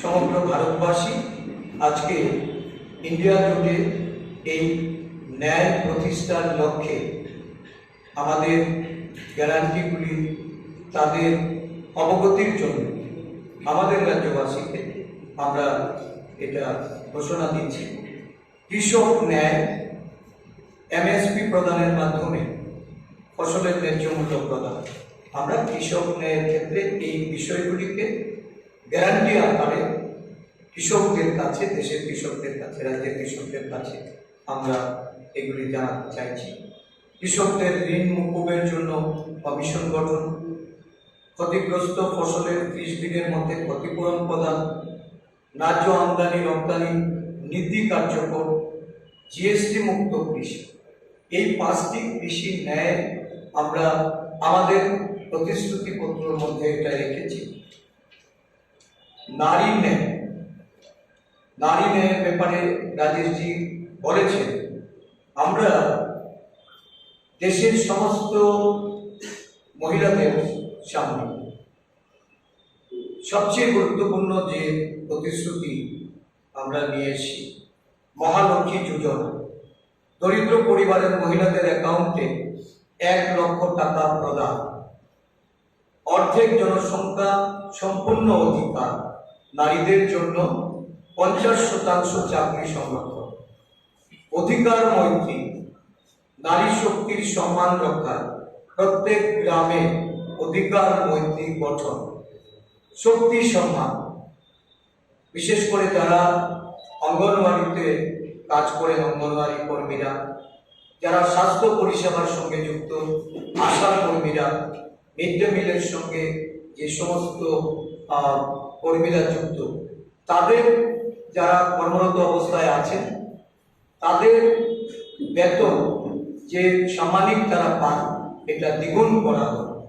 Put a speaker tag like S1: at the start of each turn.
S1: সমগ্র ভারতবাসী আজকে ইন্ডিয়া জুড়ে এই ন্যায় প্রতিষ্ঠার লক্ষ্যে আমাদের গ্যারান্টিগুলি, তাদের অবগতির জন্য আমাদের রাজ্যবাসীকে আমরা এটা ঘোষণা দিচ্ছি। কৃষক ন্যায় এমএসপি প্রদানের মাধ্যমে ফসলের ন্যায্য মূল্য প্রদান। আমরা কৃষক ন্যায়ের ক্ষেত্রে এই বিষয়গুলিকে গ্যারান্টি আকারে কৃষকদের কাছে, দেশের কৃষকদের কাছে, রাজ্যের কৃষকদের কাছে আমরা এগুলি জানাতে চাইছি। কৃষকদের ঋণ মুকুবের জন্য কমিশন গঠন, ক্ষতিগ্রস্ত ফসলের ত্রিশ দিনের মধ্যে ক্ষতিপূরণ প্রদান, ন্যায্য আমদানি, রপ্তানি নীতি কার্যকর, জিএসটি মুক্ত কৃষি। এই পাঁচটি কৃষি ন্যায় আমরা আমাদের রেখেছি নারী ন্যায় নারী ন্যায়ের ব্যাপারে রাজেশজি বলেছেন, আমরা দেশের সমস্ত মহিলাদের সামনে সবচেয়ে গুরুত্বপূর্ণ যে প্রতিশ্রুতি আমরা নিয়ে এসেছি মহালক্ষ্মী যোজনা। দরিদ্র পরিবারের মহিলাদের অ্যাকাউন্টে এক লক্ষ টাকা প্রদান। অর্ধেক জনসংখ্যা সম্পূর্ণ অধিকার। নারীদের জন্য পঞ্চাশ শতাংশ চাকরি সংরক্ষণ অধিকার মৈত্রী, নারী শক্তির সম্মান রক্ষা প্রত্যেক গ্রামে অধিকার মৈত্রী গঠন, শক্তি সম্মান। বিশেষ করে যারা অঙ্গনওয়াড়িতে কাজ করেন অঙ্গনওয়াড়ি কর্মীরা, যারা স্বাস্থ্য পরিষেবার সঙ্গে যুক্ত আশা কর্মীরা মিড ডে মিলের সঙ্গে যে সমস্ত কর্মীরা যুক্ত, তাদের যারা কর্মরত অবস্থায় আছেন, তাদের বেতন যে সামানিক তারা পান, এটা দ্বিগুণ করা হোক